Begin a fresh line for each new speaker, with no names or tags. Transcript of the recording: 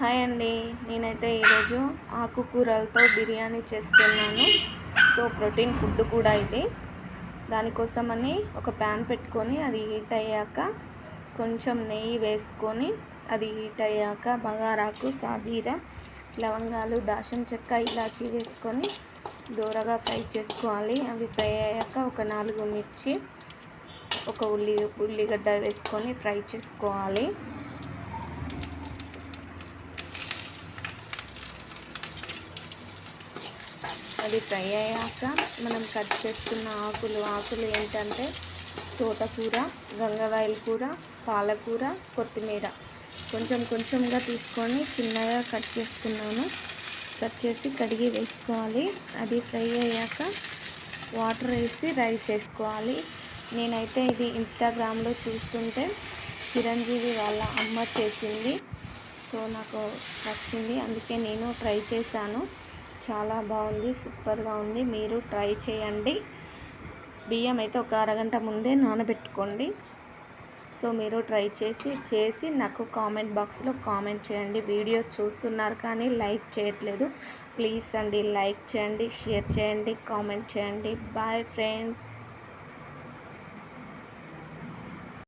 Hi అండి. నేనైతే ఈరోజు ఆకుకూరలతో బిర్యానీ చేస్తున్నాను. సో ప్రోటీన్ ఫుడ్ కూడా ఇది. దానికోసమని ఒక ప్యాన్ పెట్టుకొని అది హీట్ అయ్యాక కొంచెం నెయ్యి వేసుకొని అది హీట్ అయ్యాక బగారాకు సాజీరా లవంగాలు దాసం చెక్క ఇలాచి వేసుకొని దూరగా ఫ్రై చేసుకోవాలి. అవి ఫ్రై అయ్యాక ఒక నాలుగు మిర్చి ఒక ఉల్లి ఉల్లిగడ్డ వేసుకొని ఫ్రై చేసుకోవాలి. అది ఫ్రై అయ్యాక మనం కట్ చేసుకున్న ఆకులు ఆకులు ఏంటంటే తోటకూర గంగవాయిల కూర పాలకూర కొత్తిమీర. కొంచెం కొంచెంగా తీసుకొని చిన్నగా కట్ చేసుకున్నాను. కట్ చేసి కడిగి వేసుకోవాలి. అది ఫ్రై అయ్యాక వాటర్ వేసి రైస్ వేసుకోవాలి. నేనైతే ఇది ఇన్స్టాగ్రామ్లో చూస్తుంటే చిరంజీవి వాళ్ళ అమ్మ చేసింది. సో నాకు నచ్చింది. అందుకే నేను ట్రై చేశాను. చాలా బాగుంది సూపర్గా ఉంది. మీరు ట్రై చేయండి. బియ్యం అయితే ఒక అరగంట ముందే నానబెట్టుకోండి. సో మీరు ట్రై చేసి చేసి నాకు కామెంట్ బాక్స్లో కామెంట్ చేయండి. వీడియో చూస్తున్నారు కానీ లైక్ చేయట్లేదు. ప్లీజ్ అండి లైక్ చేయండి షేర్ చేయండి కామెంట్ చేయండి. Bye friends